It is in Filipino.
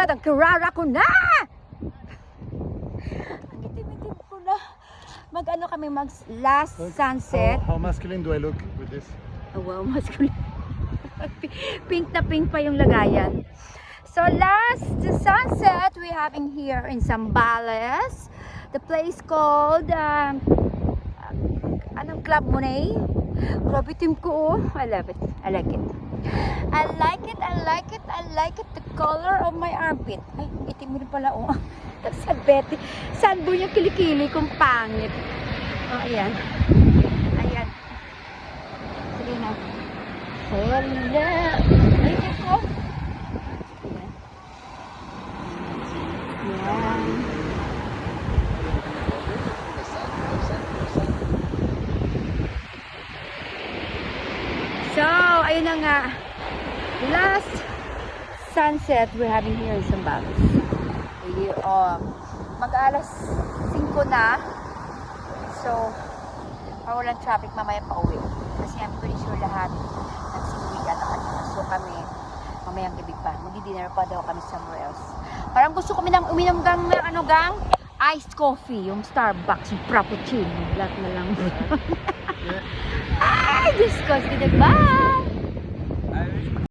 God, ang karara ko na! Ang itim-itim ko na. Mag-ano kami, mag last sunset. How, how masculine do I look with this? Oh, wow, masculine. pink na pink pa yung lagayan. So last sunset we having here in Zambales. The place called um, anong club mo na eh? Grabe team ko oh. I love it. I like it. I like it, I like it, I like it. The color of my armpit. Ay, itim rin pala oh. Sa Betty. Saan po yung kilikili kong pangit? Oh, ayan. Ayan. Sige na. Hello. Ay, ko. Ayan. Ayan. So, ayun na nga. Last sunset we're having here in Zambales. Really, um, mag-alas 5 na. So, walang traffic mamaya pa uwi. Kasi I'm pretty sure lahat nagsiuwi ka na kanina. So kami, mamayang gabi pa. Magdi-dinner pa daw kami somewhere else. Parang gusto kami nang uminom gang ng ano gang? Iced coffee, yung Starbucks, yung Frappuccino. Lahat na lang. Ay, Diyos ko. Bye!